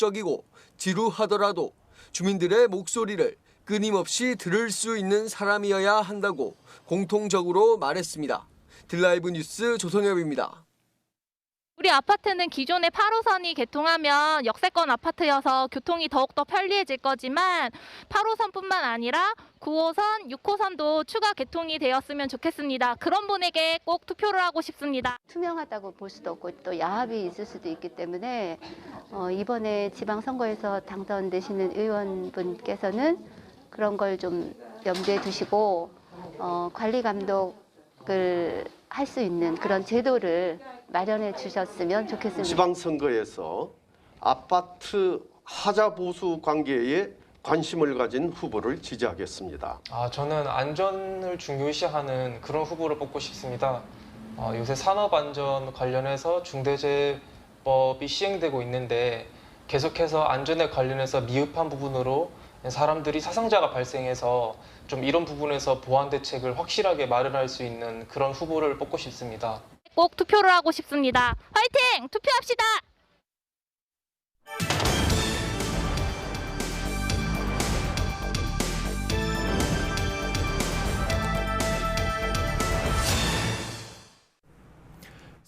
법적이고 지루하더라도 주민들의 목소리를 끊임없이 들을 수 있는 사람이어야 한다고 공통적으로 말했습니다. 드라이브 뉴스 조성엽입니다. 우리 아파트는 기존의 8호선이 개통하면 역세권 아파트여서 교통이 더욱더 편리해질 거지만 8호선뿐만 아니라 9호선, 6호선도 추가 개통이 되었으면 좋겠습니다. 그런 분에게 꼭 투표를 하고 싶습니다. 투명하다고 볼 수도 없고 또 야합이 있을 수도 있기 때문에 어, 이번에 지방선거에서 당선되시는 의원분께서는 그런 걸 좀 염두에 두시고 어, 관리 감독을 할 수 있는 그런 제도를 마련해 주셨으면 좋겠습니다. 지방선거에서 아파트 하자 보수 관계에 관심을 가진 후보를 지지하겠습니다. 아, 저는 안전을 중요시하는 그런 후보를 뽑고 싶습니다. 어, 요새 산업 안전 관련해서 중대재해법이 시행되고 있는데 계속해서 안전에 관련해서 미흡한 부분으로 사람들이 사상자가 발생해서 좀 이런 부분에서 보완 대책을 확실하게 마련할 수 있는 그런 후보를 뽑고 싶습니다. 꼭 투표를 하고 싶습니다. 화이팅! 투표합시다!